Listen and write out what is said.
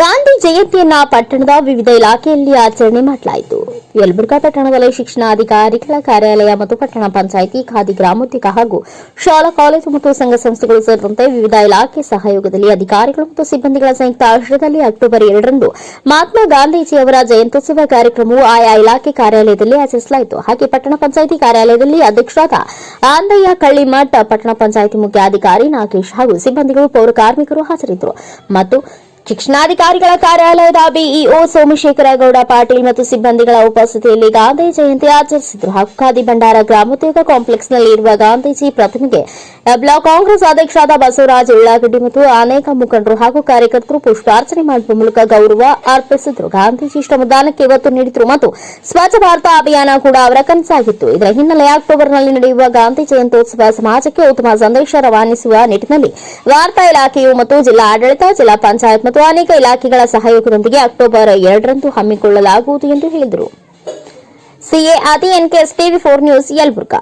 ಗಾಂಧಿ ಜಯಂತಿಯನ್ನ ಪಟ್ಟಣದ ವಿವಿಧ ಇಲಾಖೆಯಲ್ಲಿ ಆಚರಣೆ ಮಾಡಲಾಯಿತು. ಯಲಬುರ್ಗಾ ಪಟ್ಟಣದಲ್ಲಿ ಶಿಕ್ಷಣಾಧಿಕಾರಿಗಳ ಕಾರ್ಯಾಲಯ ಮತ್ತು ಪಟ್ಟಣ ಪಂಚಾಯಿತಿ ಖಾದಿ ಗ್ರಾಮೋದ್ಯೋಗ ಹಾಗೂ ಶಾಲಾ ಕಾಲೇಜು ಮತ್ತು ಸಂಘ ಸಂಸ್ಥೆಗಳು ಸೇರಿದಂತೆ ವಿವಿಧ ಇಲಾಖೆ ಸಹಯೋಗದಲ್ಲಿ ಅಧಿಕಾರಿಗಳು ಮತ್ತು ಸಿಬ್ಬಂದಿಗಳ ಸಂಯುಕ್ತ ಆಶ್ರಯದಲ್ಲಿ ಅಕ್ಟೋಬರ್ ಎರಡರಂದು ಮಹಾತ್ಮ ಗಾಂಧೀಜಿಯವರ ಜಯಂತ್ಯುತ್ಸವ ಕಾರ್ಯಕ್ರಮವು ಆಯಾ ಇಲಾಖೆ ಕಾರ್ಯಾಲಯದಲ್ಲಿ ಆಚರಿಸಲಾಯಿತು. ಹಾಗೆ ಪಟ್ಟಣ ಪಂಚಾಯಿತಿ ಕಾರ್ಯಾಲಯದಲ್ಲಿ ಅಧ್ಯಕ್ಷರಾದ ಆಂದಯ್ಯ ಕಳ್ಳಿಮಠ, ಪಟ್ಟಣ ಪಂಚಾಯಿತಿ ಮುಖ್ಯಾಧಿಕಾರಿ ನಾಗೇಶ್ ಹಾಗೂ ಸಿಬ್ಬಂದಿಗಳು ಪೌರ ಕಾರ್ಮಿಕರು ಹಾಜರಿದ್ದರು. ಮತ್ತು ಶಿಕ್ಷಣಾಧಿಕಾರಿಗಳ ಕಾರ್ಯಾಲಯದ ಬಿಇಒ ಸೋಮಶೇಖರ ಗೌಡ ಪಾಟೀಲ್ ಮತ್ತು ಸಿಬ್ಬಂದಿಗಳ ಉಪಸ್ಥಿತಿಯಲ್ಲಿ ಗಾಂಧಿ ಜಯಂತಿ ಆಚರಿಸಿದರು. ಹಾಗೂ ಖಾದಿ ಭಂಡಾರ ಗ್ರಾಮೋದ್ಯೋಗ ಕಾಂಪ್ಲೆಕ್ಸ್ನಲ್ಲಿ ಇರುವ ಗಾಂಧೀಜಿ ಪ್ರತಿಮೆಗೆ ಬ್ಲಾಕ್ ಕಾಂಗ್ರೆಸ್ ಅಧ್ಯಕ್ಷರಾದ ಬಸವರಾಜ ಉಳ್ಳಾಗಡ್ಡಿ ಮತ್ತು ಅನೇಕ ಮುಖಂಡರು ಹಾಗೂ ಕಾರ್ಯಕರ್ತರು ಪುಷ್ಪಾರ್ಚನೆ ಮಾಡುವ ಮೂಲಕ ಗೌರವ ಅರ್ಪಿಸಿದರು. ಗಾಂಧೀಜಿ ಶ್ರಮದಾನಕ್ಕೆ ಒತ್ತು ನೀಡಿದರು ಮತ್ತು ಸ್ವಚ್ಛ ಭಾರತ ಅಭಿಯಾನ ಕೂಡ ಅವರ ಕನಸಾಗಿತ್ತು. ಇದರ ಹಿನ್ನೆಲೆ ಅಕ್ಟೋಬರ್ನಲ್ಲಿ ನಡೆಯುವ ಗಾಂಧಿ ಜಯಂತ್ಯೋತ್ಸವ ಸಮಾಜಕ್ಕೆ ಉತ್ತಮ ಸಂದೇಶ ರವಾನಿಸುವ ನಿಟ್ಟಿನಲ್ಲಿ ವಾರ್ತಾ ಇಲಾಖೆಯು ಮತ್ತು ಜಿಲ್ಲಾ ಆಡಳಿತ ಜಿಲ್ಲಾ ಪಂಚಾಯತ್ ಮತ್ತು ಅನೇಕ ಇಲಾಖೆಗಳ ಸಹಯೋಗದೊಂದಿಗೆ ಅಕ್ಟೋಬರ್ ಎರಡರಂದು ಹಮ್ಮಿಕೊಳ್ಳಲಾಗುವುದು ಎಂದು ಹೇಳಿದರು. ಸಿಎ ಆದಿ NKS TV four news Yelburga.